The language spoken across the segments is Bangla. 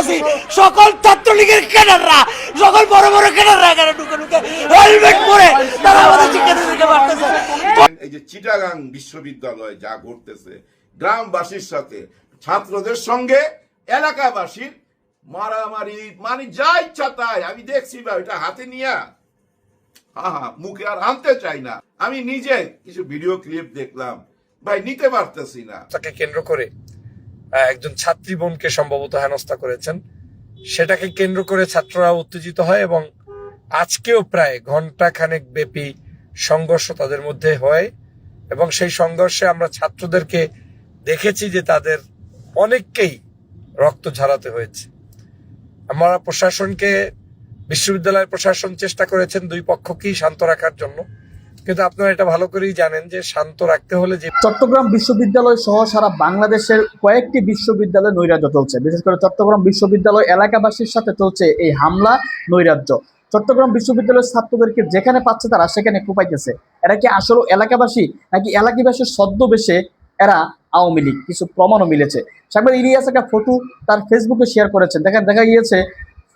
আছি। সকল ছাত্রলীগের ক্যাডাররা সকল বড় বড় ক্যাডাররা এখানে ঢুকে ঢুকে হেলমেট পরে তারা আমাদের শিক্ষার্থীদেরকে মারতেছে এই যে চিটাগাং বিশ্ববিদ্যালয় যা ঘটতেছে গ্রামবাসীর সাথে ছাত্রদের সঙ্গে এলাকাবাসীর মারামারি মানে যা ইচ্ছা তাই। আমি দেখছি বা এটা হাতে নিয়ে। হা হা মুখে আর আনতে চাই না। আমি নিজে কিছু ভিডিও ক্লিপ দেখলাম। ভাই নিতে পারতেছি না। তাকে কেন্দ্র করে একজন ছাত্রী বোনকে সম্ভবত হেনস্থা করেছেন। সেটাকে কেন্দ্র করে ছাত্ররা উত্তেজিত হয় এবং আজকেও প্রায় ঘণ্টা খানেক ব্যাপী সংঘর্ষ তাদের মধ্যে হয় এবং সেই সংঘর্ষে আমরা ছাত্রদেরকে দেখেছি যে তাদের অনেককেই রক্ত ঝরাতে হয়েছে। আমরা প্রশাসনকে, বিশ্ববিদ্যালয়ের প্রশাসন চেষ্টা করেছেন দুই পক্ষকেই শান্ত রাখার জন্য। কিন্তু আপনারা এটা ভালো করেই জানেন যে শান্ত রাখতে হলে যে চট্টগ্রাম বিশ্ববিদ্যালয় সহ সারা বাংলাদেশের কয়েকটি বিশ্ববিদ্যালয়ে নৈরাজ্য চলছে। বিশেষ করে চট্টগ্রাম বিশ্ববিদ্যালয় এলাকাবাসীর সাথে চলছে এই হামলা, নৈরাজ্য। চট্টগ্রাম বিশ্ববিদ্যালয়ের ছাত্রদেরকে যেখানে পাচ্ছে তারা সেখানে কোপাইতেছে। এরা কি আসলে এলাকাবাসী, নাকি এলাকাবাসীর ছদ্মবেশে এরা আওয়ামী লীগ? কিছু প্রমাণও মিলেছে। সাকবার ইলিয়াস একটা ফটো তার ফেসবুকে শেয়ার করেছেন। দেখেন দেখা গিয়েছে,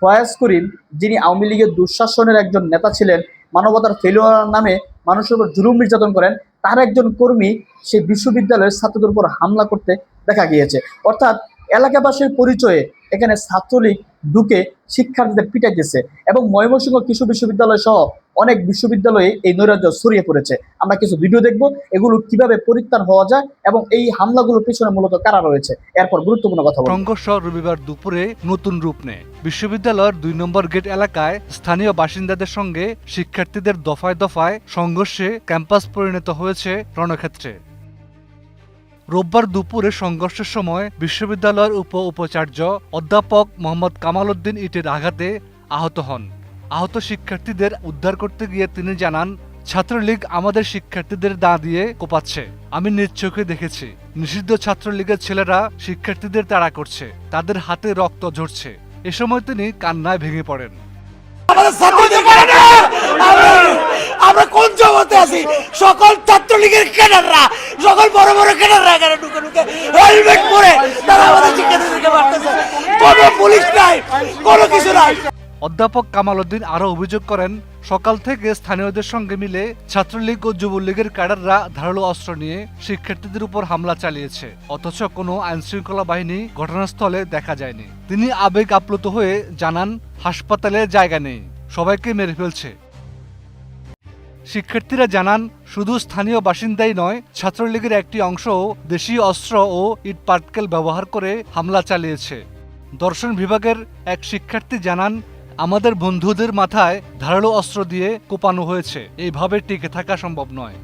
ফয়াজ করিম, যিনি আওয়ামী লীগের দুঃশাসনের একজন নেতা ছিলেন, মানবতার ফেলুয়ার নামে মানুষের উপর জুলুম নির্যাতন করেন, তার একজন কর্মী সেই বিশ্ববিদ্যালয়ের ছাত্রদের উপর হামলা করতে দেখা গিয়েছে। অর্থাৎ এলাকাবাসীর পরিচয়ে এখানে ছাত্রলীগ ঢুকে শিক্ষার্থীদের পিটাইতেছে এবং ময়মনসিংহ কৃষি বিশ্ববিদ্যালয় সহ অনেক বিশ্ববিদ্যালয়ে এই নৈরাজ্য ছড়িয়ে পড়েছে। আমরা কিছু ভিডিও দেখব, এগুলো কীভাবে পরিত্রাণ হওয়া যায় এবং এই হামলাগুলোর পিছনে মূলত কারা রয়েছে। এরপর গুরুত্বপূর্ণ কথা সংঘর্ষ রবিবার দুপুরে নতুন রূপ নেয়। বিশ্ববিদ্যালয়ের দুই নম্বর গেট এলাকায় স্থানীয় বাসিন্দাদের সঙ্গে শিক্ষার্থীদের দফায় দফায় সংঘর্ষে ক্যাম্পাস পরিণত হয়েছে রণক্ষেত্রে। রোববার দুপুরে সংঘর্ষের সময় বিশ্ববিদ্যালয়ের উপ উপাচার্য অধ্যাপক মোহাম্মদ কামাল উদ্দিন ইটের আঘাতে আহত হন। আহত শিক্ষার্থীদের উদ্ধার করতে গিয়ে তিনি জানান, ছাত্রলীগ আমাদের শিক্ষার্থীদের দা দিয়ে কোপাচ্ছে। আমি নিজ দেখেছি। নিষিদ্ধ ছাত্রলীগের ছেলেরা শিক্ষার্থীদের তাড়া করছে। তাদের হাতে রক্ত ঝরছে। এ সময় তিনি কান্নায় ভেঙে পড়েন। আমরা কোন জগতে আছি? সকল ছাত্রলীগের ক্যাডাররা, সকল বড় বড় ক্যাডাররা এখানে ঢুকে ঢুকে হেলমেট পরে তারা আমাদের শিক্ষার্থীদেরকে মারতেছে। কোনো পুলিশ নাই, কোনো কিছু নাই। অধ্যাপক কামাল উদ্দিন আরও অভিযোগ করেন, সকাল থেকে স্থানীয়দের সঙ্গে মিলে ছাত্রলীগ ও যুবলীগের ক্যাডাররা ধারালো অস্ত্র নিয়ে শিক্ষার্থীদের উপর হামলা চালিয়েছে। অথচ কোনো আইনশৃঙ্খলা বাহিনী ঘটনাস্থলে দেখা যায়নি। তিনি আবেগ আপ্লুত হয়ে জানান, হাসপাতালে জায়গা নেই, সবাইকে মেরে ফেলছে। শিক্ষার্থীরা জানান, শুধু স্থানীয় বাসিন্দাই নয়, ছাত্রলীগের একটি অংশও দেশীয় অস্ত্র ও ইট পাটকেল ব্যবহার করে হামলা চালিয়েছে। দর্শন বিভাগের এক শিক্ষার্থী জানান আমাদের বন্ধুদের মাথায় ধারালো অস্ত্র দিয়ে কোপানো হয়েছে। এইভাবে টিকে থাকা সম্ভব নয়।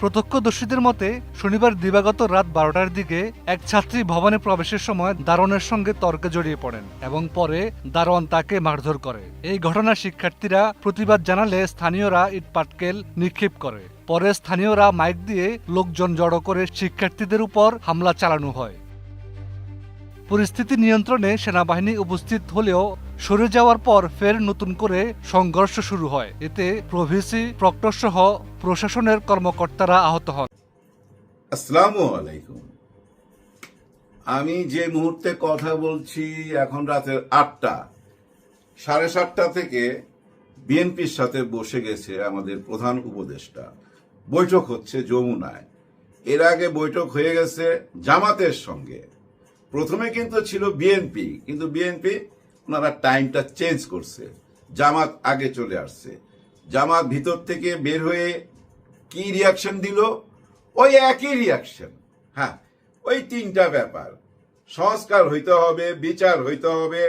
প্রত্যক্ষদর্শীদের মতে, শনিবার দিবাগত রাত বারোটার দিকে এক ছাত্রী ভবনে প্রবেশের সময় দারোয়ানের সঙ্গে তর্কে জড়িয়ে পড়েন এবং পরে দারোয়ান তাকে মারধর করে। এই ঘটনায় শিক্ষার্থীরা প্রতিবাদ জানালে স্থানীয়রা ইটপাটকেল নিক্ষেপ করে। পরে স্থানীয়রা মাইক দিয়ে লোকজন জড়ো করে শিক্ষার্থীদের উপর হামলা চালানো হয়। পরিস্থিতি নিয়ন্ত্রণে সেনাবাহিনী উপস্থিত হলেও সরে যাওয়ার পর ফের নতুন করে সংঘর্ষ শুরু হয়। এতে প্রভিসি, প্রক্টর সহ প্রশাসনের কর্মকর্তারা আহত হন। আসসালামু আলাইকুম। আমি যে মুহূর্তে কথা বলছি এখন রাতের আটটা, সাড়ে সাতটা থেকে বিএনপির সাথে বসে গেছে আমাদের প্রধান উপদেষ্টা। বৈঠক হচ্ছে যমুনায়। এর আগে বৈঠক হয়ে গেছে জামাতের সঙ্গে। প্রথমে কিন্তু ছিল বিএনপি কিন্তু বিএনপি ওনারা টাইমটা চেঞ্জ করছে। জামাত আগে চলে আসছে। জামাত ভিতর থেকে বের হয়ে কি রিয়াকশন দিল? ওই একই রিয়াকশন হ্যাঁ ওই তিনটা ব্যাপার। সংস্কার হইতে হবে, বিচার হইতে হবে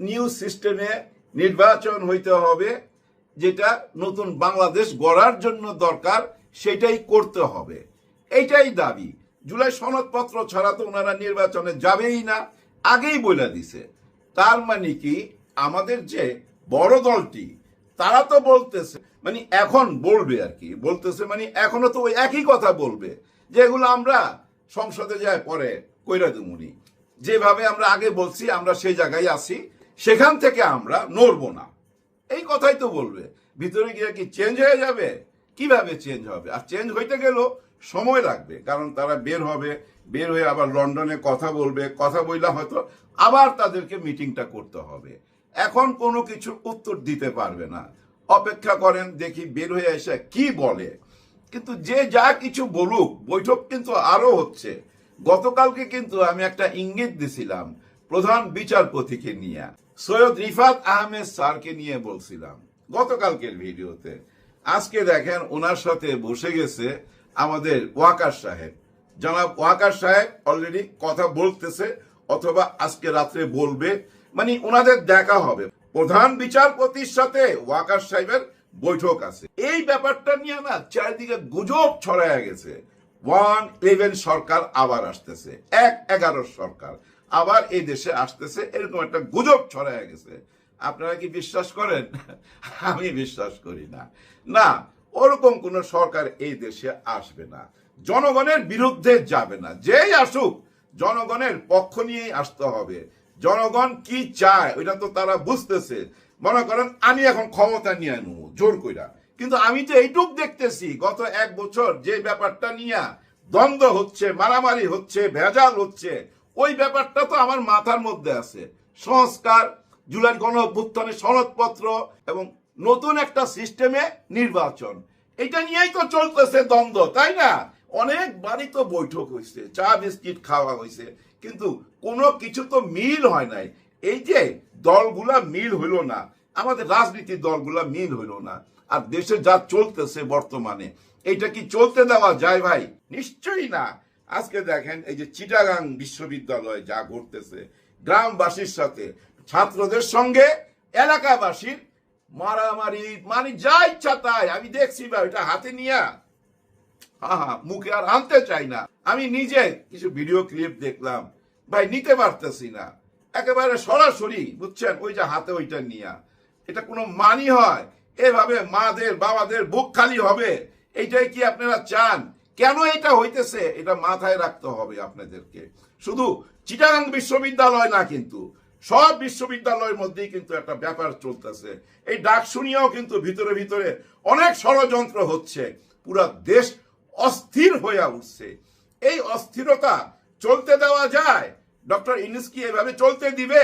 নিউ সিস্টেমে নির্বাচন হইতে হবে, যেটা নতুন বাংলাদেশ গড়ার জন্য দরকার, সেটাই করতে হবে। এইটাই দাবি। জুলাই সনদপত্র ছাড়া তো ওনারা নির্বাচনে যাবেই না, আগেই বলে দিছে। তার মানে কি, আমাদের যে বড় দলটি, তারা তো বলতেছে মানে এখন বলবে আর কি, বলতেছে মানে এখনও তো ওই একই কথা বলবে, যে এগুলো আমরা সংসদে যায় পরে কইরা দুমুনি যেভাবে আমরা আগে বলছি, আমরা সেই জায়গায় আছি, সেখান থেকে আমরা নড়বো না। এই কথাই তো বলবে। ভিতরে গিয়ে কি চেঞ্জ হয়ে যাবে? কীভাবে চেঞ্জ হবে? আর চেঞ্জ হইতে গেল সময় লাগবে, কারণ তারা বের হবে, বের হয়ে আবার লন্ডনে কথা বলবে, কথা বললে হয়তো আবার তাদেরকে মিটিংটা করতে হবে। এখন কোনো কিছু উত্তর দিতে পারবে না। অপেক্ষা করেন, দেখি বের হয়ে এসে কি বলে। কিন্তু যে যা কিছু বলুক, বৈঠক কিন্তু আরও হচ্ছে। গতকালকে কিন্তু আমি একটা ইঙ্গিত দিছিলাম প্রধান বিচারপতিকে নিয়ে। সৈয়দ রিফাত আহমেদ স্যারকে নিয়ে বলছিলাম গতকালকের ভিডিওতে। আজকে দেখেন ওনার সাথে বসে গেছে আমাদের ওয়াকার সাহেব। জনাব ওয়াকার সাহেব অলরেডি কথা বলতেছে অথবা আজকে রাত্রে বলবে। মানে ওনাদের দেখা হবে। প্রধান বিচারপতির সাথে ওয়াকার সাহেবের বৈঠক আছে। এই ব্যাপারটা নিয়ে না চারিদিকে গুজব ছড়ায় গেছে। ওয়ান ইলেভেন সরকার আবার আসতেছে। এক এগারো সরকার আবার এই দেশে আসতেছে। এরকম একটা গুজব ছড়ায় গেছে। আপনারা কি বিশ্বাস করেন? আমি বিশ্বাস করি না। না ওরকম কোন সরকার এই দেশে আসবে না। জনগণের বিরুদ্ধে যাবে না। যেই আসুক, জনগণের পক্ষ নিয়েই আসতে হবে। জনগণ কি চায়, ওইটা তো তারা বুঝতেছে। মনে করেন, আমি এখন ক্ষমতা নিয়ে নেব জোর কইরা। কিন্তু আমি তো এইটুক দেখতেছি, গত এক বছর যে ব্যাপারটা নিয়ে দ্বন্দ্ব হচ্ছে, মারামারি হচ্ছে, ভেজাল হচ্ছে, ওই ব্যাপারটা তো আমার মাথার মধ্যে আছে। সংস্কার, জুলাই গণ অভ্যুত্থানের সনদপত্র এবং নতুন একটা সিস্টেমে নির্বাচন। এটা নিয়েই তো চলতেছে দ্বন্দ্ব, তাই না? অনেক বাড়ি তো বৈঠক হয়েছে, চা, বিস্কিট খাওয়া হয়েছে, কিন্তু কোনো কিছু তো মিল হয় নাই। এই যে দলগুলা মিল হইল না, আমাদের রাজনীতির দলগুলা মিল হইল না, আর দেশে যা চলতেছে বর্তমানে এটা কি চলতে দেওয়া যায় ভাই? নিশ্চয়ই না। আজকে দেখেন এই যে চিটাগাং বিশ্ববিদ্যালয় যা ঘটতেছে, গ্রামবাসীর সাথে, ছাত্রদের সঙ্গে, এলাকাবাসীর মারামারি মানে যা ইচ্ছা তাই। আমি দেখছি ভাই এটা হাতে নিয়ে। হ্যাঁ হ্যাঁ মুখে আর আনতে চাই না। আমি নিজে কিছু ভিডিও ক্লিপ দেখলাম। ভাই, নিতে পারতেছি না। একেবারে সরাসরি, বুঝছেন? ওই যে হাতে ওইটা নিয়া। এটা কোনো মানি হয়? এভাবে মাদের, বাবাদের বুক খালি হবে? এইটাই কি আপনারা চান? কেন এটা হইতেছে? এটা মাথায় রাখতে হবে আপনাদেরকে। শুধু চিটাগাং বিশ্ববিদ্যালয় না কিন্তু সব বিশ্ববিদ্যালয়ের মধ্যেই কিন্তু একটা ব্যাপার চলতেছে। এই ডাক শুনিয়েও কিন্তু ভিতরে ভিতরে অনেক ষড়যন্ত্র হচ্ছে। পুরা দেশ অস্থির হয়ে উঠছে। এই অস্থিরতা চলতে দেওয়া যায়? ডক্টর ইনিস কি এভাবে চলতে দিবে?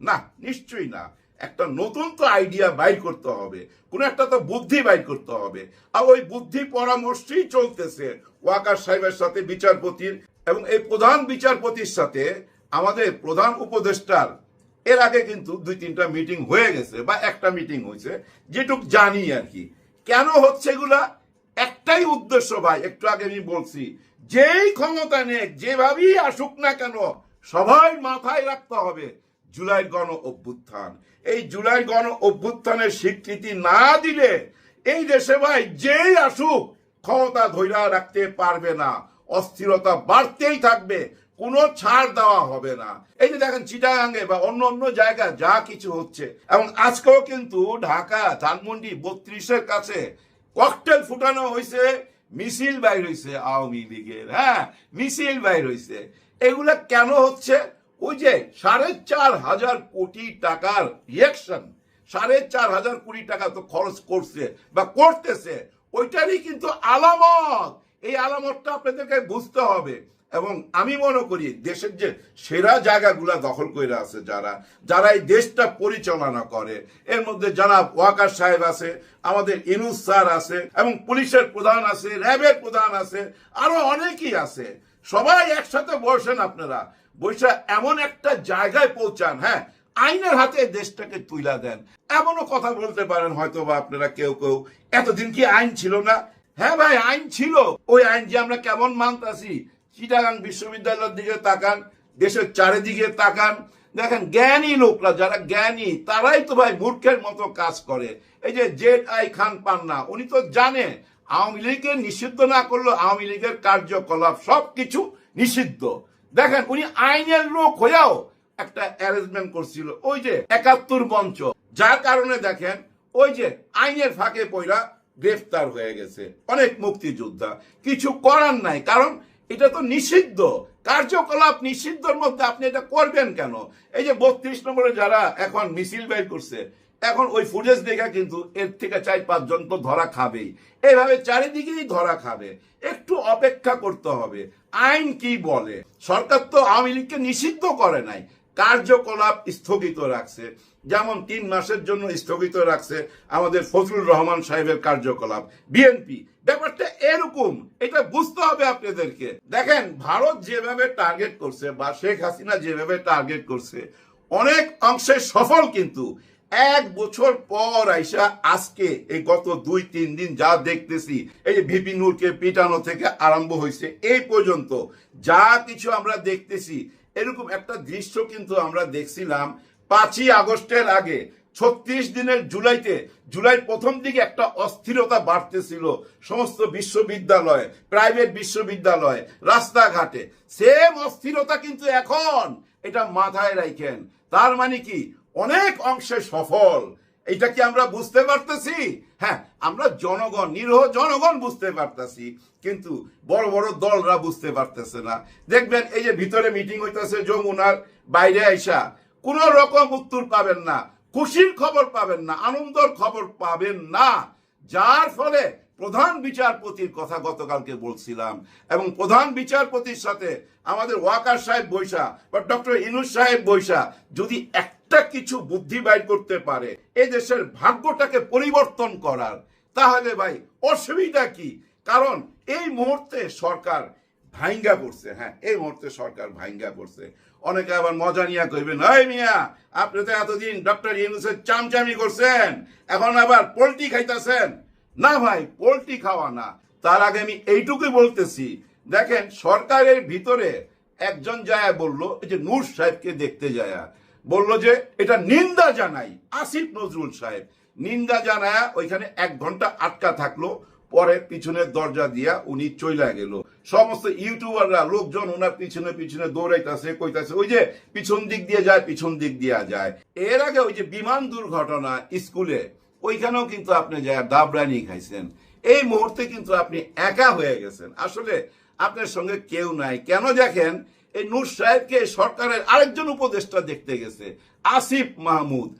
না, নিশ্চয়ই না। একটা নতুন তো আইডিয়া বাইর করতে হবে। কোন একটা তো বুদ্ধি বাইর করতে হবে। আর ওই বুদ্ধি পরামর্শই চলতেছে ওয়াকার সাহেবের সাথে বিচারপতির এবং এই প্রধান বিচারপতির সাথে আমাদের প্রধান উপদেষ্টার এর আগে কিন্তু দুই তিনটা মিটিং হয়ে গেছে বা একটা মিটিং হয়েছে, যেটুক জানি আর কি। কেন হচ্ছে এগুলা? একটাই উদ্দেশ্য ভাই, একটু আগে আমি বলছি, যেই ক্ষমতা নেই যেভাবেই আসুক না কেন, সবাই মাথায় রাখতে হবে জুলাই গণ অভ্যুত্থান। এই জুলাই গণ অভ্যুত্থানের স্বীকৃতি না দিলে এই দেশে ভাই যেই আসুক, ক্ষমতা ধৈর্য রাখতে পারবে না। অস্থিরতা বাড়তেই থাকবে। কোনো ছাড় দেওয়া হবে না। এই যে দেখেন চিটাগাঙ্গে বা অন্য অন্য জায়গায় যা কিছু হচ্ছে, এবং আজকেও কিন্তু ঢাকা, ধানমন্ডি বত্রিশের কাছে ককটেল ফুটানো হয়েছে, মিছিল বাইর হয়েছে আওয়ামী লীগের হ্যাঁ মিছিল বাইর হয়েছে। এগুলা কেন হচ্ছে? ওই যে সাড়ে চার হাজার কোটি টাকার রিয়েকশন সাড়ে চার হাজার কোটি টাকা তো খরচ করছে বা করতেছে, ওইটারই কিন্তু আলামত। এই আলামতটা আপনাদেরকে বুঝতে হবে। এবং আমি মনে করি দেশের যে সেরা জায়গাগুলা দখল করে আছে যারা যারা এই দেশটা পরিচালনা করে, এর মধ্যে যারা ওয়াকার সাহেব আছে, আমাদের ইনুস স্যার আছে, এবং পুলিশের প্রধান আছে, র্যাবের প্রধান আছে, আরও অনেকেই আছে। সবাই একসাথে বসেন আপনারা, বসে এমন একটা জায়গায় পৌঁছান হ্যাঁ আইনের হাতে দেশটাকে তুইলা দেন। এমনও কথা বলতে পারেন হয়তো বা আপনারা কেউ কেউ, এতদিন কি আইন ছিল না? হ্যাঁ ভাই, আইন ছিল। ওই আইন যে আমরা কেমন মানতাছি চিটাগাং বিশ্ববিদ্যালয়ের দিকে তাকান, দেশের চারিদিকে তাকান। দেখেন, জ্ঞানী লোকরা, যারা জ্ঞানী, তারাই তো ভাই মূর্খের মতো কাজ করে। এই যে জেড আই খান পান্না, উনি তো জানে, আওয়ামী লীগের নিষিদ্ধ না করল আওয়ামী লীগের কার্যকলাপ সবকিছু নিষিদ্ধ। দেখেন, উনি আইনের লোক হয়েও একটা অ্যারেঞ্জমেন্ট করছিল। ওই যে একাত্তর মঞ্চ, যার কারণে দেখেন, ওই যে আইনের ফাঁকে পয়লা গ্রেফতার হয়ে গেছে অনেক মুক্তিযোদ্ধা। কিছু করার নাই, কারণ এটা তো নিষিদ্ধ। কার্যকলাপ নিষিদ্ধর মধ্যে আপনি এটা করবেন কেন? এই যে বত্রিশ নম্বরে যারা এখন মিছিল বের করছে, এখন ওই ফুটেজ দেখা কিন্তু এর থেকে চার পাঁচজন তো ধরা খাবেই। এইভাবে চারিদিকেই ধরা খাবে। একটু অপেক্ষা করতে হবে। আইন কি বলে? সরকার তো আওয়ামী লীগকে নিষিদ্ধ করে নাই। কার্যকলাপ স্থগিত রাখছে। যেমন তিন মাসের জন্য স্থগিত রাখছে আমাদের ফজলুর রহমান সাহেবের কার্যকলাপ। বিএনপি ব্যাপারটা এরকম, এটা বুঝতে হবে আপনাদেরকে। দেখেন, ভারত যেভাবে টার্গেট করছে বা শেখ হাসিনা যেভাবে টার্গেট করছে, অনেক অংশে সফল কিন্তু। এক বছর পর আইসা আজকে, এই গত দুই, তিন দিন যা দেখতেছি, এই ভিপি নূরকে পিটানো থেকে আরম্ভ হয়েছে, এই পর্যন্ত যা কিছু আমরা দেখতেছি, এরকম একটা দৃশ্য কিন্তু আমরা দেখছিলাম পাঁচই আগস্টের আগে। ছত্রিশ দিনের জুলাইতে, জুলাই প্রথম দিকে একটা অস্থিরতা বাড়তেছিল সমস্ত বিশ্ববিদ্যালয়, প্রাইভেট বিশ্ববিদ্যালয়, রাস্তাঘাটে। সেম অস্থিরতা কিন্তু এখন, এটা মাথায় রাখেন তার মানে কি? অনেক অংশে সফল। এটা কি আমরা বুঝতে পারতেছি? হ্যাঁ আমরা জনগণ, নিরহ জনগণ বুঝতে পারতেছি, কিন্তু বড় বড় দলরা বুঝতে পারতেছে না। দেখবেন, এই যে ভিতরে মিটিং হইতেছে, যমুনার বাইরে আইসা, কোন রকম উত্তর পাবেন না। খুশির খবর পাবেন না, আনন্দর খবর পাবেন না। যার ফলে প্রধান বিচারপতির কথা গতকালকে বলছিলাম এবং প্রধান বিচারপতির সাথে আমাদের ওয়াকার সাহেব বৈশা বা ডক্টর ইনুস সাহেব বৈশা যদি একটা কিছু বুদ্ধি বাইর করতে পারে, এ দেশের ভাগ্যটাকে পরিবর্তন করার, তাহলে ভাই অসুবিধা কি? কারণ এই মুহূর্তে সরকার ভাইঙ্গা পড়ছে হ্যাঁ এই মুহূর্তে সরকার ভাইঙ্গা পড়ছে। অনেকে আবার মজা নিয়ে কইবেন, এই মিয়া, আপনি তো এতদিন ডক্টর ইউনুসের চামচামি করছেন, এখন আবার পোল্ট্রি খাইতেছেন। না ভাই, পোল্ট্রি খাওয়া না। তার আগে আমি এইটুকুই বলতেছি, দেখেন সরকারের ভিতরে একজন যায় বলল যে নূর সাহেবকে দেখতে যায়, বলল যে এটা নিন্দা জানাই, আসিফ নজরুল সাহেব। নিন্দা জানায়া ওইখানে এক ঘণ্টা আটকা থাকল পরে পিছনের দরজা দিয়া উনি চইলা গেল। সমস্ত ইউটিউবাররা, লোকজন ওনার পিছনে পিছনে দৌড়াইতেছে, কইতাছে, ওই যে পিছন দিক দিয়ে যায়, পিছন দিক দিয়ে যায়। এর আগে ওই যে বিমান দুর্ঘটনা স্কুলে, ওইখানেও কিন্তু আপনি যায় দাবরানি খাইছেন। এই মুহূর্তে কিন্তু আপনি একা হয়ে গেছেন। আসলে আপনার সঙ্গে কেউ নাই। কেন দেখেন, এই নূর সাহেবকে সরকারের আরেকজন উপদেষ্টা দেখতে গেছে, আসিফ মাহমুদ।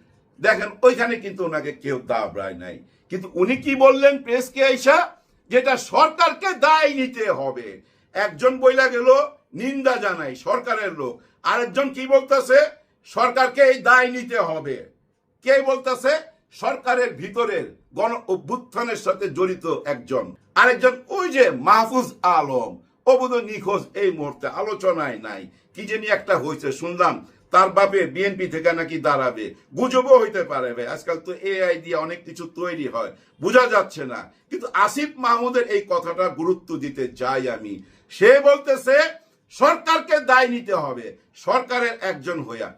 দেখেন, ওইখানে কিন্তু ওনাকে কেউ দাবরায় নাই। কিন্তু উনি কি বললেন প্রেসকে আইসা? যেটা সরকারকে দায় নিতে হবে। একজন বইলা গেল, নিন্দা জানাই সরকারের লোক। আরেকজন কি বলতেছে? সরকারকে এই দায় নিতে হবে। কে বলতেছে? সরকারের ভিতরের গণ অভ্যুত্থানের সাথে জড়িত একজন। আরেকজন ওই যে মাহফুজ আলম। বোধহয় নিখোঁজ এই মুহূর্তে, আলোচনায় নাই। কি জানি একটা হয়েছে শুনলাম। তার বাপে বিএনপি থেকে নাকি দাঁড়াবে? গুজবও হইতে পারে ভাই। আজকাল তো এআই দিয়ে অনেক কিছু তৈরি হয়। বোঝা যাচ্ছে না। কিন্তু আসিফ মাহমুদের এই কথাটা গুরুত্ব দিতে চাই আমি। সে বলতেছে, সরকারকে দায় নিতে হবে। সরকারের একজন হইয়া।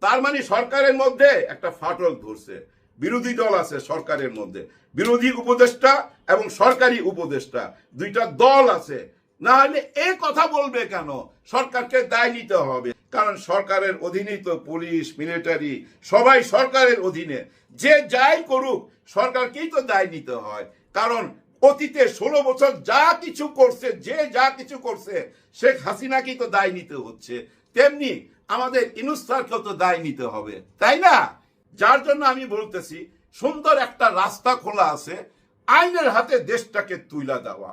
তার মানে সরকারের মধ্যে একটা ফাটল ধরছে। বিরোধী দল আছে সরকারের মধ্যে। বিরোধী উপদেষ্টা এবং সরকারি উপদেষ্টা। দুইটা দল আছে। না হলে এই কথা বলবে কেন? সরকারকে দায় নিতে হবে। কারণ সরকারের অধীনেই তো পুলিশ, মিলিটারি, সবাই সরকারের অধীনে। যে যাই করুক, সরকারকেই তো দায় নিতে হয়। কারণ অতীতে ষোলো বছর যা কিছু করছে, যে যা কিছু করছে, শেখ হাসিনাকেই তো দায় নিতে হচ্ছে। তেমনি আমাদের ইনুস্তারকেও তো দায় নিতে হবে, তাই না? যার জন্য আমি বলতেছি, সুন্দর একটা রাস্তা খোলা আছে, আইনের হাতে দেশটাকে তুইলা দেওয়া।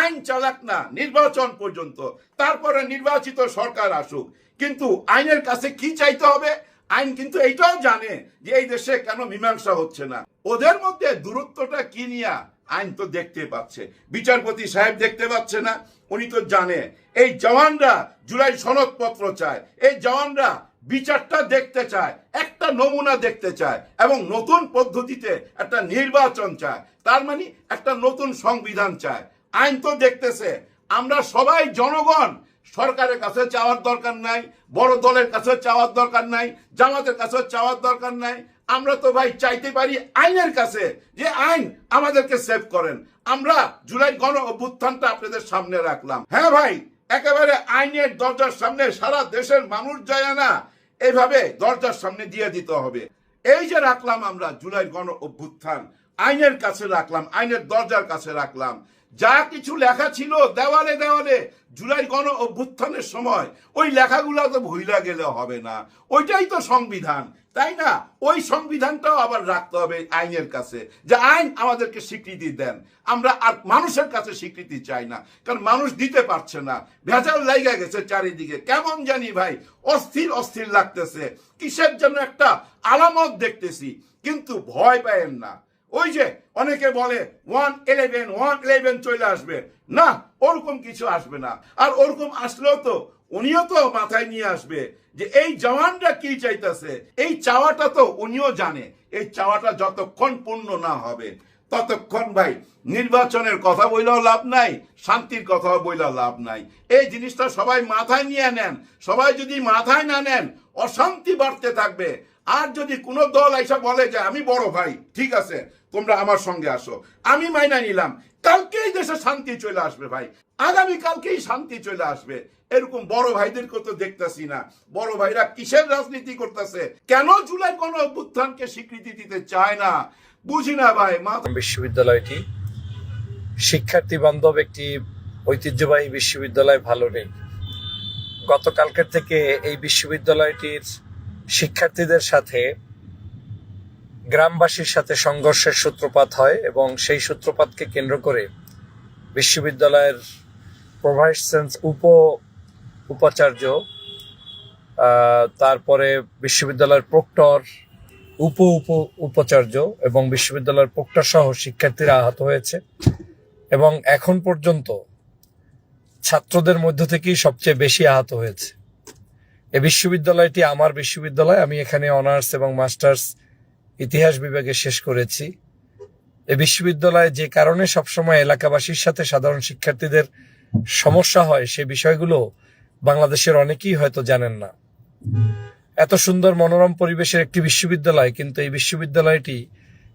আইন চালাক না, নির্বাচন পর্যন্ত। তারপরে নির্বাচিত সরকার আসুক। কিন্তু আইনের কাছে কি চাইতে হবে? আইন কিন্তু এইটাও জানে যে এই দেশে কেন মীমাংসা হচ্ছে না। ওদের মধ্যে দূরত্বটা কি নিয়া আইন তো দেখতে পাচ্ছে। বিচারপতি সাহেব দেখতে পাচ্ছে না, উনি তো জানে। এই জওয়ানরা জুলাই সনদপত্র চায়। এই জওয়ানরা বিচারটা দেখতে চায়, একটা নমুনা দেখতে চায় এবং নতুন পদ্ধতিতে একটা নির্বাচন চায়। তার মানে একটা নতুন সংবিধান চায়। আইন তো দেখতেছে। আমরা সবাই জনগণ, সরকারের কাছে চাওয়ার দরকার নাই, বড় দলের কাছে চাওয়ার দরকার নাই, জামাতের কাছে চাওয়ার দরকার নাই। আমরা তো ভাই চাইতে পারি আইনের কাছে যে আইন আমাদেরকে সেভ করেন। আমরা জুলাই গণ অভ্যুত্থানটা আপনাদের সামনে রাখলাম। হ্যাঁ ভাই, একেবারে আইনের দরজার সামনে সারা দেশের মানুষ যায় না। এইভাবে দরজার সামনে দিয়ে দিতে হবে। এই যে রাখলাম আমরা জুলাই গণ অভ্যুত্থান, আইনের কাছে রাখলাম, আইনের দরজার কাছে রাখলাম। যা কিছু লেখা ছিল দেওয়ালে দেওয়ালে, জুলাই গণ অভ্যুত্থানের সময়, ওই লেখাগুলো তো ভুইলা গেলে হবে না। ওইটাই তো সংবিধান, তাই না? ওই সংবিধানটাও আবার রাখতে হবে আইনের কাছে, যে আইন আমাদেরকে স্বীকৃতি দেন। আমরা আর মানুষের কাছে স্বীকৃতি চাই না, কারণ মানুষ দিতে পারছে না। ভেজাল লাইগা গেছে চারিদিকে। কেমন জানি ভাই, অস্থির অস্থির লাগতেছে। কিসের জন্য একটা আলামত দেখতেছি, কিন্তু ভয় পায়েন না। ওই যে অনেকে বলে ওয়ান ইলেভেন ওয়ান ইলেভেন চলে আসবে। না, ওরকম কিছু আসবে না। আর ওরকম আসলেও তো উনিও তো মাথায় নিয়ে আসবে যে এই জওয়ানরা কি চাইতেছে। এই চাওয়াটা তো উনিও জানে। এই চাওয়াটা যতক্ষণ পূর্ণ না হবে, ততক্ষণ ভাই নির্বাচনের কথা বইলেও লাভ নাই, শান্তির কথাও বইলেও লাভ নাই। এই জিনিসটা সবাই মাথায় নিয়ে নেন। সবাই যদি মাথায় না নেন, অশান্তি বাড়তে থাকবে। আর যদি কোনো দল এসে বলে যে, আমি বড় ভাই, ঠিক আছে, তোমরা আমার সঙ্গে আসো। আমি মাইনা নিলাম। কালকেই দেশে শান্তি চলে আসবে ভাই। আগামী কালকেই শান্তি চলে আসবে। এরকম বড় ভাইদেরকে তো দেখতেছি না। বড় ভাইরা কিসের রাজনীতি করতেছে? কেন জুলাই কোন অভ্যুত্থানকে স্বীকৃতি দিতে চায় না? বুঝি না ভাই বিশ্ববিদ্যালয়টি শিক্ষার্থী বান্ধব একটি ঐতিহ্যবাহী বিশ্ববিদ্যালয় ভালো নেই। গতকালকের থেকে এই বিশ্ববিদ্যালয়টির শিক্ষার্থীদের সাথে গ্রামবাসীর সাথে সংঘর্ষের সূত্রপাত হয় এবং সেই সূত্রপাতকে কেন্দ্র করে বিশ্ববিদ্যালয়ের প্রভাইস উপ উপাচার্য তারপরে বিশ্ববিদ্যালয়ের প্রক্টর, উপ উপ উপাচার্য এবং বিশ্ববিদ্যালয়ের প্রক্টর সহ শিক্ষার্থীরা আহত হয়েছে এবং এখন পর্যন্ত ছাত্রদের মধ্য থেকেই সবচেয়ে বেশি আহত হয়েছে। এ বিশ্ববিদ্যালয়টি আমার বিশ্ববিদ্যালয়, আমি এখানে অনার্স এবং মাস্টার্স ইতিহাস বিভাগে শেষ করেছি। এ বিশ্ববিদ্যালয়ে যে কারণে সবসময় এলাকাবাসীর সাথে সাধারণ শিক্ষার্থীদের সমস্যা হয়, সে বিষয়গুলো বাংলাদেশের অনেকেই হয়তো জানেন না। এত সুন্দর মনোরম পরিবেশের একটি বিশ্ববিদ্যালয়, কিন্তু এই বিশ্ববিদ্যালয়টি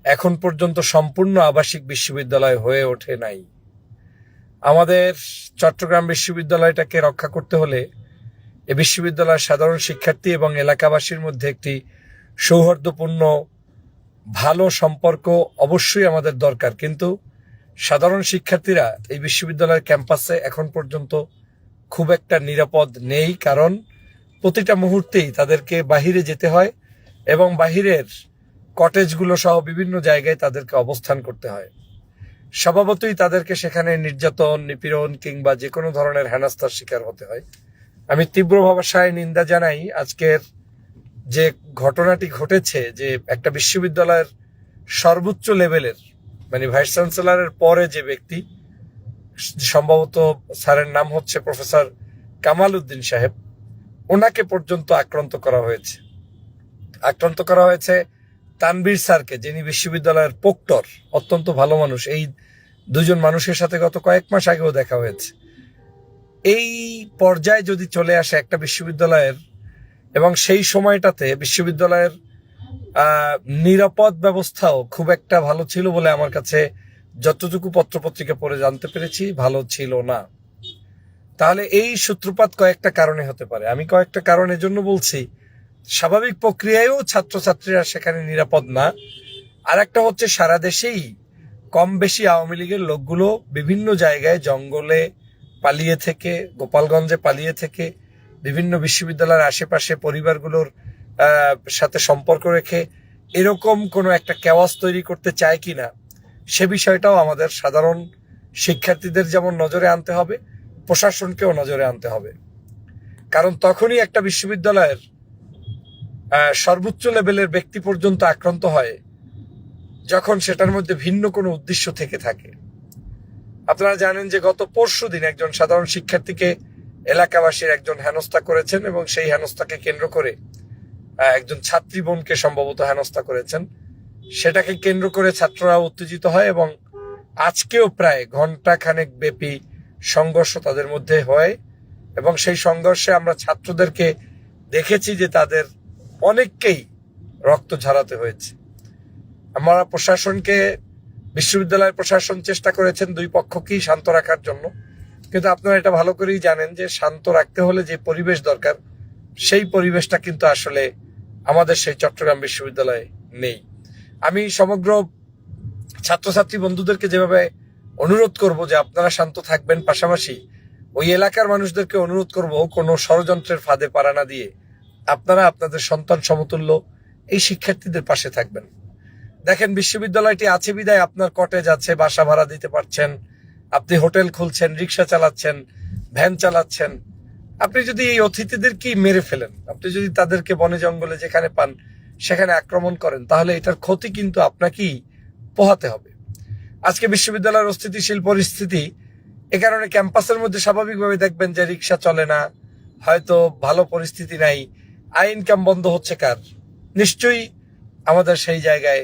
এখন পর্যন্ত সম্পূর্ণ আবাসিক বিশ্ববিদ্যালয় হয়ে ওঠে নাই। আমাদের চট্টগ্রাম বিশ্ববিদ্যালয়টাকে রক্ষা করতে হলে এ বিশ্ববিদ্যালয়ের সাধারণ শিক্ষার্থী এবং এলাকাবাসীর মধ্যে একটি সৌহার্দ্যপূর্ণ, ভালো সম্পর্ক অবশ্যই আমাদের দরকার। কিন্তু সাধারণ শিক্ষার্থীরা এই বিশ্ববিদ্যালয়ের ক্যাম্পাসে এখন পর্যন্ত খুব একটা নিরাপদ নেই কারণ প্রতিটা মুহূর্তেই তাদেরকে বাহিরে যেতে হয় এবং বাহিরের কটেজগুলো সহ বিভিন্ন জায়গায় তাদেরকে অবস্থান করতে হয়। স্বভাবতই তাদেরকে সেখানে নির্যাতন, নিপীড়ন কিংবা যে কোনো ধরনের হেনাস্তার শিকার হতে হয়। আমি তীব্র ভাষায় নিন্দা জানাই আজকের যে ঘটনাটি ঘটেছে, যে একটা বিশ্ববিদ্যালয়ের সর্বোচ্চ লেভেলের মানে ভাইস চ্যান্সেলরের পরে যে ব্যক্তি, সম্ভবত স্যারের নাম হচ্ছে প্রফেসর কামাল উদ্দিন সাহেব, ওনাকে পর্যন্ত আক্রান্ত করা হয়েছে। আক্রান্ত করা হয়েছে তানবীর স্যারকে, যিনি বিশ্ববিদ্যালয়ের পোক্টর অত্যন্ত ভালো মানুষ। এই দুজন মানুষের সাথে গত কয়েক মাস আগেও দেখা হয়েছে। এই পর্যায়ে যদি চলে আসে একটা বিশ্ববিদ্যালয়ের এবং সেই সময়টাতে বিশ্ববিদ্যালয়ের নিরাপদ ব্যবস্থাও খুব একটা ভালো ছিল বলে আমার কাছে যতটুকু পত্রপত্রিকা পড়ে জানতে পেরেছি, ভালো ছিল না। তাহলে এই সূত্রপাত কয়েকটা কারণে হতে পারে। আমি কয়েকটা কারণের জন্য বলছি, স্বাভাবিক প্রক্রিয়ায়ও ছাত্রছাত্রীরা সেখানে নিরাপদ না। আর একটা হচ্ছে সারা দেশেই কম বেশি আওয়ামী লীগের লোকগুলো বিভিন্ন জায়গায় জঙ্গলে পালিয়ে থেকে, গোপালগঞ্জে পালিয়ে থেকে বিভিন্ন বিশ্ববিদ্যালয়ের আশেপাশে পরিবারগুলোর সাথে সম্পর্ক রেখে এরকম কোনো একটা কেওয়াজ তৈরি করতে চায় কি না সে বিষয়টাও আমাদের সাধারণ শিক্ষার্থীদের যেমন নজরে আনতে হবে, প্রশাসনকেও নজরে আনতে হবে। কারণ তখনই একটা বিশ্ববিদ্যালয়ের সর্বোচ্চ লেভেলের ব্যক্তি পর্যন্ত আক্রান্ত হয়, যখন সেটার মধ্যে ভিন্ন কোনো উদ্দেশ্য থেকে থাকে। আপনারা জানেন যে গত পরশু দিন একজন সাধারণ শিক্ষার্থীকে এলাকাবাসীর একজন হেনস্থা করেছেন এবং সেই হেনস্থাকে কেন্দ্র করে একজন ছাত্রী বোনকে সম্ভবত হেনস্থা করেছেন। সেটাকে কেন্দ্র করে ছাত্ররা উত্তেজিত হয় এবং আজকেও প্রায় ঘণ্টা খানেক ব্যাপী সংঘর্ষ তাদের মধ্যে হয় এবং সেই সংঘর্ষে আমরা ছাত্রদেরকে দেখেছি যে তাদের অনেককেই রক্ত ঝরাতে হয়েছে। আমরা প্রশাসনকে বিশ্ববিদ্যালয়ের প্রশাসন চেষ্টা করেছেন দুই পক্ষকেই শান্ত রাখার জন্য। কিন্তু আপনারা এটা ভালো করেই জানেন যে শান্ত রাখতে হলে যে পরিবেশ দরকার, সেই পরিবেশটা কিন্তু আসলে আমাদের সেই চট্টগ্রাম বিশ্ববিদ্যালয়ে নেই। আমি সমগ্র ছাত্রছাত্রী বন্ধুদেরকে যেভাবে অনুরোধ করব যে আপনারা শান্ত থাকবেন, পাশাপাশি ওই এলাকার মানুষদেরকে অনুরোধ করব কোনো ষড়যন্ত্রের ফাঁদে পাড়া না দিয়ে আপনারা আপনাদের সন্তান সমতুল্য এই শিক্ষার্থীদের পাশে থাকবেন। দেখেন, বিশ্ববিদ্যালয়টি আছে বিদায়, আপনার কটেজ আছে, বাসা ভাড়া দিতে পারছেন, আপনি হোটেল খুলছেন, রিক্সা চালাচ্ছেন, ভ্যান চালাচ্ছেন। আপনি যদি এই অতিথিদের কি মেরে ফেলেন? আপনি যদি তাদেরকে বনে জঙ্গলে যেখানে পান, সেখানে আক্রমণ করেন, তাহলে এটার ক্ষতি কিন্তু আপনাকেই পোহাতে হবে। আজকে বিশ্ববিদ্যালয়ের অস্থিতিশীল পরিস্থিতি, এ কারণে ক্যাম্পাসের মধ্যে স্বাভাবিকভাবে দেখবেন যে রিক্সা চলে না, হয়তো ভালো পরিস্থিতি নাই, আই ইনকাম বন্ধ হচ্ছে কার? নিশ্চয়ই আমাদের সেই জায়গায়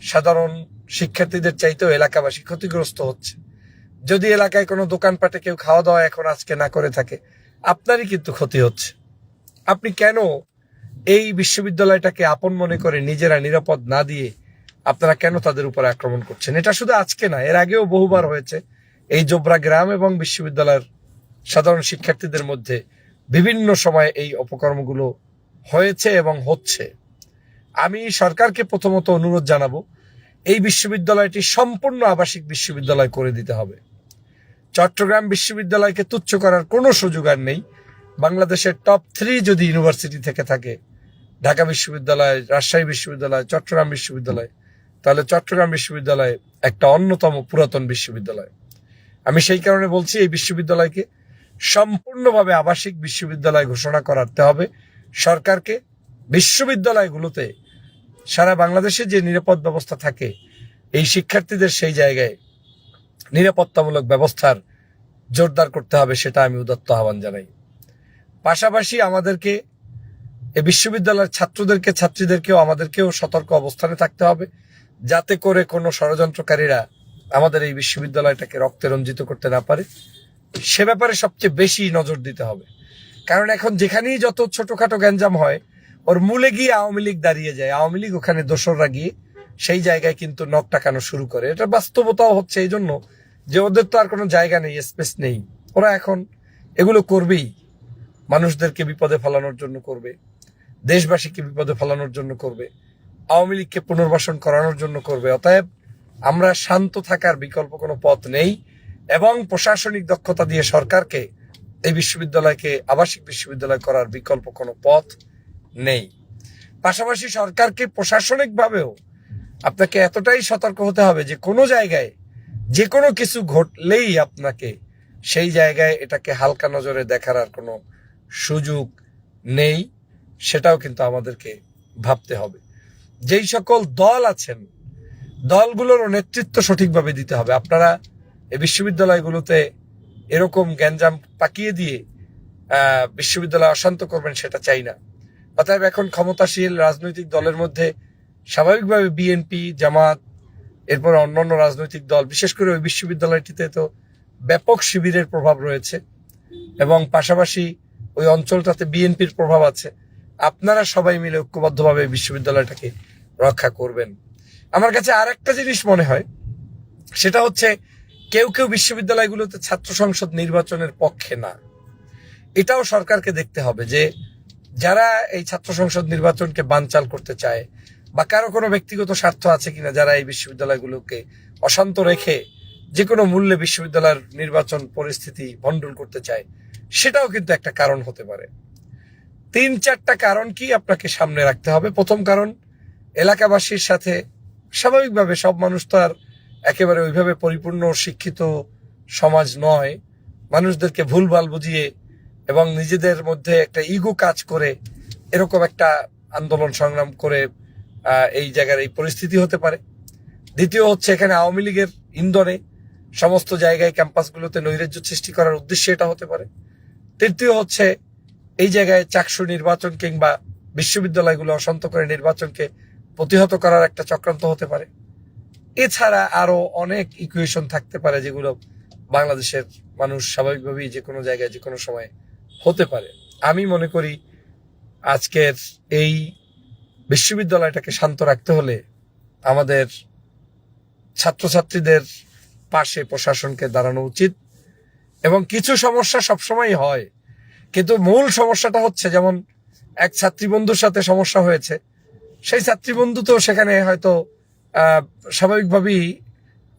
সাধারণ শিক্ষার্থীদের চাইতেও এলাকাবাসী ক্ষতিগ্রস্ত হচ্ছে। যদি এলাকায় কোনো দোকানপাটে কেউ খাওয়া দাওয়া এখন আজকে না করে থাকে, আপনারই কিন্তু ক্ষতি হচ্ছে। আপনি কেন এই বিশ্ববিদ্যালয়টাকে আপন মনে করে নিজেরা নিরাপদ না দিয়ে আপনারা কেন তাদের উপর আক্রমণ করছেন? এটা শুধু আজকে না, এর আগেও বহুবার হয়েছে। এই জোবরা গ্রাম এবং বিশ্ববিদ্যালয়ের সাধারণ শিক্ষার্থীদের মধ্যে বিভিন্ন সময় এই অপকর্মগুলো হয়েছে এবং হচ্ছে। আমি সরকারকে প্রথমত অনুরোধ জানাব, এই বিশ্ববিদ্যালয়টি সম্পূর্ণ আবাসিক বিশ্ববিদ্যালয় করে দিতে হবে। চট্টগ্রাম বিশ্ববিদ্যালয়কে তুচ্ছ করার কোনো সুযোগ আর নেই। বাংলাদেশের টপ থ্রি যদি ইউনিভার্সিটি থেকে থাকে, ঢাকা বিশ্ববিদ্যালয়, রাজশাহী বিশ্ববিদ্যালয়, চট্টগ্রাম বিশ্ববিদ্যালয়, তাহলে চট্টগ্রাম বিশ্ববিদ্যালয় একটা অন্যতম পুরাতন বিশ্ববিদ্যালয়। আমি সেই কারণে বলছি, এই বিশ্ববিদ্যালয়কে সম্পূর্ণভাবে আবাসিক বিশ্ববিদ্যালয় ঘোষণা করাতে হবে। সরকারকে বিশ্ববিদ্যালয়গুলোতে সারা বাংলাদেশে যে নিরাপদ ব্যবস্থা থাকে, এই শিক্ষার্থীদের সেই জায়গায় নিরাপত্তামূলক ব্যবস্থার জোরদার করতে হবে সেটা আমি উদত্ত আহ্বান জানাই। পাশাপাশি আমাদেরকে এই বিশ্ববিদ্যালয়ের ছাত্রদেরকে, ছাত্রীদেরকেও, আমাদেরকেও সতর্ক অবস্থানে থাকতে হবে যাতে করে কোনো ষড়যন্ত্রকারীরা আমাদের এই বিশ্ববিদ্যালয়টাকে রক্তে রঞ্জিত করতে না পারে। সে ব্যাপারে সবচেয়ে বেশি নজর দিতে হবে। কারণ এখন যেখানেই যত ছোটখাটো গ্যাঞ্জাম হয় ওর মূলে গিয়ে আওয়ামী লীগ দাঁড়িয়ে যায়। আওয়ামী লীগ ওখানে দোসররা গিয়ে সেই জায়গায় কিন্তু নখ টাকানো শুরু করে। এটা বাস্তবতাও হচ্ছে এই জন্য যে ওদের তো আর কোনো জায়গা নেই স্পেস নেই। ওরা এখন এগুলো করবেই। মানুষদেরকে বিপদে ফেলানোর জন্য করবে। দেশবাসীকে বিপদে ফেলানোর জন্য করবে। আওয়ামী লীগকে পুনর্বাসন করানোর জন্য করবে। অতএব আমরা শান্ত থাকার বিকল্প কোনো পথ নেই এবং প্রশাসনিক দক্ষতা দিয়ে সরকারকে, এই বিশ্ববিদ্যালয়কে, আবাসিক বিশ্ববিদ্যালয় করার বিকল্প কোনো পথ নেই। পাশাপাশি সরকারকে প্রশাসনিকভাবেও আপনাকে এতটাই সতর্ক হতে হবে যে কোনো জায়গায় যে কোনো কিছু ঘটলেই আপনাকে সেই জায়গায় এটাকে হালকা নজরে দেখার আর কোনো সুযোগ নেই, সেটাও কিন্তু আমাদেরকে ভাবতে হবে। যেই সকল দল আছেন দলগুলোর নেতৃত্ব সঠিকভাবে দিতে হবে। আপনারা এই বিশ্ববিদ্যালয়গুলোতে এরকম গ্যাঞ্জাম পাকিয়ে দিয়ে বিশ্ববিদ্যালয় অশান্ত করবেন সেটা চাই না। অতএব এখন ক্ষমতাশীল রাজনৈতিক দলের মধ্যে স্বাভাবিকভাবে বিএনপি, জামাত, এরপর অন্যান্য রাজনৈতিক দল, বিশেষ করে ওই বিশ্ববিদ্যালয়টিতে তো ব্যাপক শিবিরের প্রভাব রয়েছে এবং পাশাপাশি ওই অঞ্চলটাতে বিএনপির প্রভাব আছে। আপনারা সবাই মিলে ঐক্যবদ্ধভাবে বিশ্ববিদ্যালয়টাকে রক্ষা করবেন। আমার কাছে আর একটা জিনিস মনে হয়, সেটা হচ্ছে কেউ কেউ বিশ্ববিদ্যালয়গুলোতে ছাত্র সংসদ নির্বাচনের পক্ষে না। এটাও সরকারকে দেখতে হবে যে যারা এই ছাত্র সংসদ নির্বাচনকে বানচাল করতে চায়, বা কারও কোনো ব্যক্তিগত স্বার্থ আছে কিনা যারা এই বিশ্ববিদ্যালয়গুলোকে অশান্ত রেখে যে কোনো মূল্যে বিশ্ববিদ্যালয়ের নির্বাচন পরিস্থিতি ভণ্ডুল করতে চায়, সেটাও কিন্তু একটা কারণ হতে পারে। তিন চারটা কারণ কি আপনাকে সামনে রাখতে হবে। প্রথম কারণ, এলাকাবাসীর সাথে স্বাভাবিকভাবে সব মানুষ তো আর একেবারে ওইভাবে পরিপূর্ণ শিক্ষিত সমাজ নয়। মানুষদেরকে ভুলভাল বুঝিয়ে এবং নিজেদের মধ্যে একটা ইগো কাজ করে এরকম একটা আন্দোলন সংগ্রাম করে এই জায়গার এই পরিস্থিতি হতে পারে। দ্বিতীয় হচ্ছে এখানে আওয়ামী লীগের ইন্ধনে সমস্ত জায়গায় ক্যাম্পাসগুলোতে নৈরাজ্য সৃষ্টি করার উদ্দেশ্যে এটা হতে পারে। তৃতীয় হচ্ছে এই জায়গায় চাকসু নির্বাচন কিংবা বিশ্ববিদ্যালয়গুলো অশান্ত করে নির্বাচনকে প্রতিহত করার একটা চক্রান্ত হতে পারে। এছাড়া আরও অনেক ইকুয়েশন থাকতে পারে যেগুলো বাংলাদেশের মানুষ স্বাভাবিকভাবেই যে কোনো জায়গায়, যে কোনো সময় হতে পারে। আমি মনে করি আজকের এই বিশ্ববিদ্যালয়টাকে শান্ত রাখতে হলে আমাদের ছাত্রছাত্রীদের পাশে প্রশাসনকে দাঁড়ানো উচিত এবং কিছু সমস্যা সবসময় হয়। কিন্তু মূল সমস্যাটা হচ্ছে যেমন এক ছাত্রী বন্ধুর সাথে সমস্যা হয়েছে, সেই ছাত্রী বন্ধু তো সেখানে হয়তো স্বাভাবিকভাবেই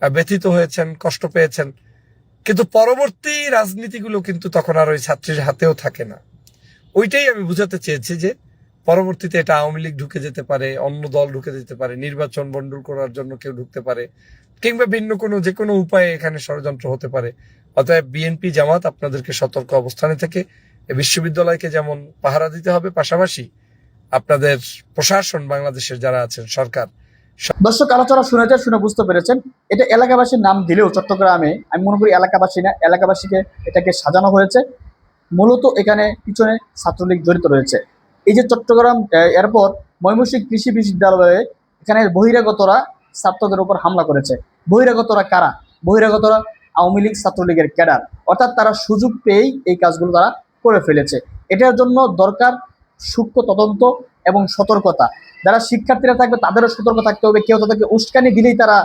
ব্যথিত হয়েছেন, কষ্ট পেয়েছেন। কিন্তু পরবর্তী রাজনীতিগুলো কিন্তু তখন আর ওই ছাত্রীর হাতেও থাকে না। ওইটাই আমি বুঝাতে চেয়েছি যে পরবর্তীতে এটা আওয়ামী লীগ ঢুকে যেতে পারে, অন্য দল ঢুকে যেতে পারে, নির্বাচন বন্ডুল করার জন্য কেউ ঢুকতে পারে, কিংবা ভিন্ন কোনো, যে কোনো উপায়ে এখানে ষড়যন্ত্র হতে পারে। অতএব বিএনপি জামাত আপনাদেরকে সতর্ক অবস্থানে থেকে বিশ্ববিদ্যালয়কে যেমন পাহারা দিতে হবে, পাশাপাশি আপনাদের প্রশাসন, বাংলাদেশের যারা আছেন, সরকার দর্শক আলোচনা শুনেছেন শুনে বুঝতে পেরেছেন। এটা এলাকাবাসীর নাম দিলেও চট্টগ্রামে, আমি মনে করি এলাকাবাসী না, এলাকাবাসীকে এটাকে সাজানো হয়েছে। মূলত এখানে পিছনে ছাত্রলীগ জড়িত রয়েছে। এই যে চট্টগ্রাম এরপর ময়মনসিংহ কৃষি বিশ্ববিদ্যালয়ে এখানে বহিরাগতরা ছাত্রদের উপর হামলা করেছে। বহিরাগতরা কারা? বহিরাগতরা আওয়ামী লীগ ছাত্রলীগের ক্যাডার। অর্থাৎ তারা সুযোগ পেয়েই এই কাজগুলো তারা করে ফেলেছে। এটার জন্য দরকার সূক্ষ্ম তদন্ত এবং সতর্কতা। যারা শিক্ষার্থীরা থাকবে, তাদেরও সতর্ক থাকতে হবে। কেউ তাদেরকে উস্কানি দিলেই তারা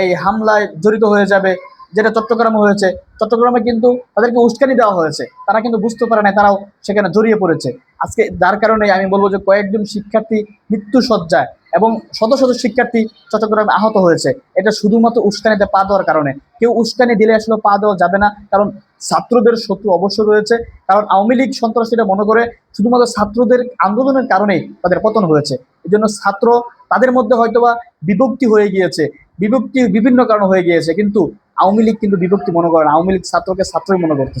এই হামলায় জড়িত হয়ে যাবে, যেটা চট্টগ্রামে হয়েছে। চট্টগ্রামে কিন্তু তাদেরকে উস্কানি দেওয়া হয়েছে। তারা কিন্তু বুঝতে পারে না তারাও সেখানে জড়িয়ে পড়েছে। আজকে যার কারণে আমি বলব যে কয়েকজন শিক্ষার্থী মৃত্যু সজ্জায় এবং শত শত শিক্ষার্থী চট্টগ্রামে আহত হয়েছে। এটা শুধুমাত্র উস্কানিতে পা দেওয়ার কারণে। কেউ উস্কানি দিলে আসলে পা দেওয়া যাবে না, কারণ ছাত্রদের শত্রু অবশ্য রয়েছে। কারণ আওয়ামী লীগ সন্ত্রাসীরা মনে করে শুধুমাত্র ছাত্রদের আন্দোলনের কারণেই তাদের পতন হয়েছে। এই জন্য ছাত্র তাদের মধ্যে হয়তোবা বিভক্তি হয়ে গিয়েছে। বিভক্তি বিভিন্ন কারণ হয়ে গিয়েছে। কিন্তু আওয়ামী লীগ কিন্তু বিভক্তি মনে করে না। আওয়ামী লীগ ছাত্রকে ছাত্রই মনে করতেছে।